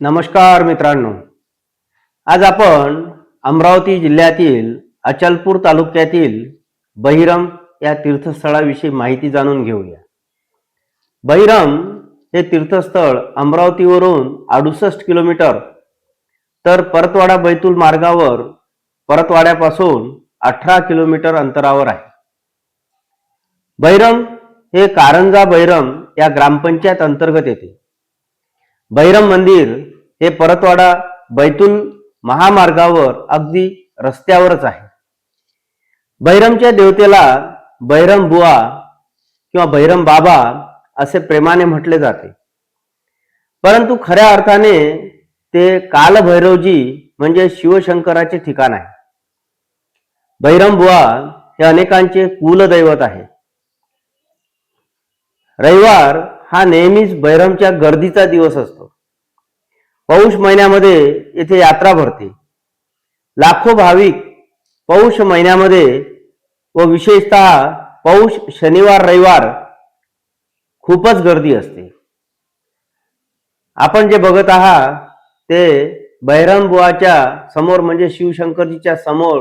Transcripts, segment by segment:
नमस्कार मित्रांनो. आज आपण अमरावती जिल्ह्यातील अचलपूर तालुक्यातील बहिरम या तीर्थस्थळाविषयी माहिती जाणून घेऊया. बहिरम हे तीर्थस्थळ अमरावतीवरून अडुसष्ट किलोमीटर तर परतवाडा बैतूल मार्गावर परतवाड्यापासून अठरा किलोमीटर अंतरावर आहे. बहिरम हे कारंजा बैरम या ग्रामपंचायत अंतर्गत येते. बैरम मंदिर हे परतवाडा बैतूल महामार्गावर अगदी रस्त्यावरच आहे. बैरमच्या देवतेला बैरम बुवा किंवा बैरम बाबा असे प्रेमाने म्हटले जाते. परंतु खऱ्या अर्थाने ते कालभैरवजी म्हणजे शिवशंकराचे ठिकाण आहे. बैरम बुवा हे अनेकांचे कुलदैवत आहे. रविवार हा नेहमीच बैरमच्या गर्दीचा दिवस असतो. पौष महिन्यामध्ये येथे यात्रा भरते. लाखो भाविक पौष महिन्यामध्ये व विशेषतः पौष शनिवार रविवार खूपच गर्दी असते. आपण जे बघत आहात ते बैरम बुवाच्या समोर म्हणजे शिवशंकरजीच्या समोर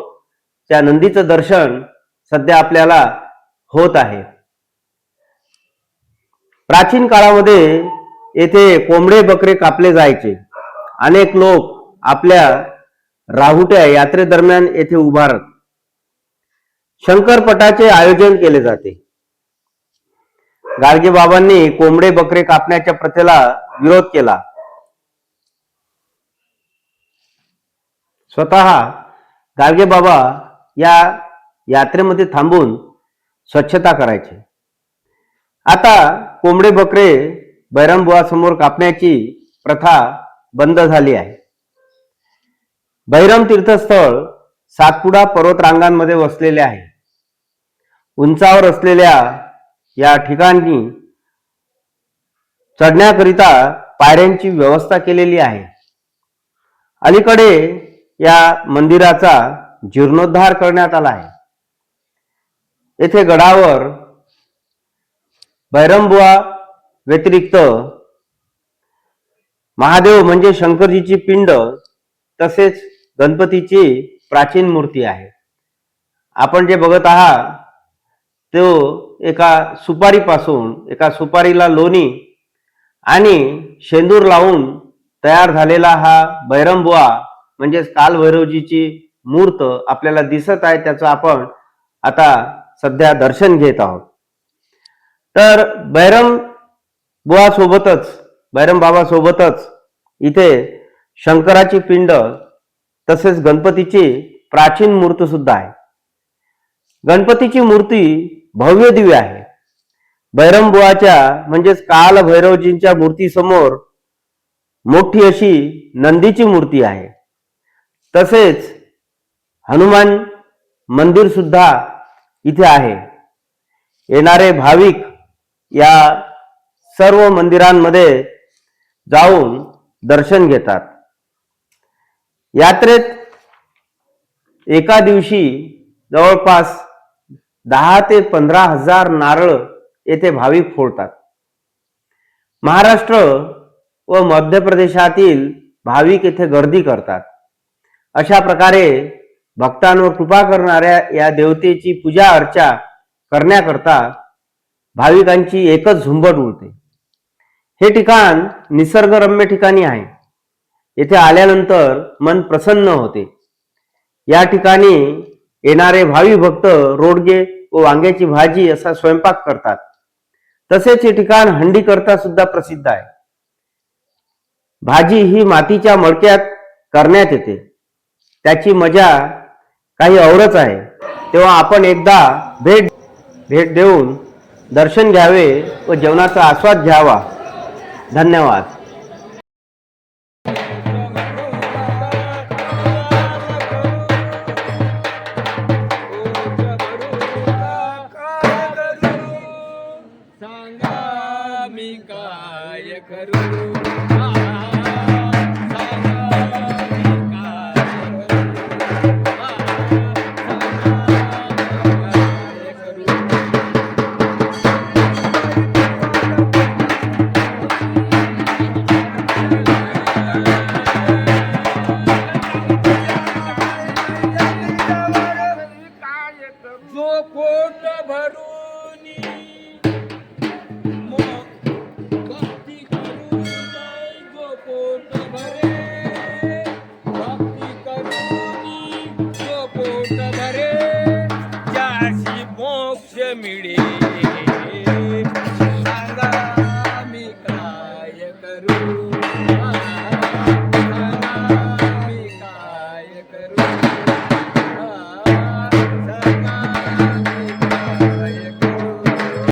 त्या नंदीचं दर्शन सध्या आपल्याला होत आहे. प्राचीन काळामध्ये येथे कोंबडे बकरे कापले जायचे. अनेक लोक आपल्या राहुट्या यात्रेदरम्यान येथे उभारत शंकरपटाचे आयोजन केले जाते. गाडगे बाबांनी कोंबडे बकरे कापण्याच्या प्रथेला विरोध केला. स्वतः गाडगे बाबा या यात्रेमध्ये थांबून स्वच्छता करायचे. आता कोंबडे बकरे बैरमबुवा समोर कापण्याची प्रथा बंद झाली आहे. भैरम तीर्थस्थळ सातपुडा पर्वतरांगांमध्ये वसलेले आहे. उंचावर असलेल्या या ठिकाणी चढण्याकरिता पायऱ्यांची व्यवस्था केलेली आहे. अलीकडे या मंदिराचा जीर्णोद्धार करण्यात आला आहे. येथे गडावर बैरमबुवा व्यतिरिक्त महादेव म्हणजे शंकरजीची पिंड तसेच गणपतीची प्राचीन मूर्ती आहे. आपण जे बघत आहात तो एका सुपारीपासून एका सुपारीला लोणी आणि शेंदूर लावून तयार झालेला हा बैरमबुवा म्हणजेच कालभैरवजीची मूर्त आपल्याला दिसत आहे त्याचं आपण आता सध्या दर्शन घेत आहोत. तर बैरम बुवा सोबतच बैरम सोबतच इथे शंकराची पिंड तसेच गणपतीची प्राचीन मूर्ती सुद्धा आहे. गणपतीची मूर्ती भव्य दिव्य आहे. बैरमबुवाच्या म्हणजेच काल भैरवजींच्या मूर्तीसमोर मोठी अशी नंदीची मूर्ती आहे. तसेच हनुमान मंदिर सुद्धा इथे आहे. येणारे भाविक या सर्व मंदिरांमध्ये जाऊन दर्शन घेतात. यात्रेत एका दिवशी जवळपास दहा ते पंधरा हजार नारळ येथे भाविक फोडतात. महाराष्ट्र व मध्य प्रदेशातील भाविक येथे गर्दी करतात. अशा प्रकारे भक्तांवर कृपा करणाऱ्या या देवतेची पूजा अर्चा करण्याकरता भाविकांची एकच झुंबड उडते. हे ठिकाण निसर्गरम्य ठिकाणी आहे. येथे आल्यानंतर मन प्रसन्न होते. या ठिकाणी येणारे भावी भक्त रोडगे व वांग्याची भाजी असा स्वयंपाक करतात. तसेच हे ठिकाण हंडी करता सुद्धा प्रसिद्ध आहे. भाजी ही मातीच्या मडक्यात करण्यात येते. त्याची मजा काही औरच आहे. तेव्हा आपण एकदा भेट भेट देऊन दर्शन घ्यावे व जेवणाचा आस्वाद घ्यावा. धन्यवाद. सांगा मी काय करू? Yeah.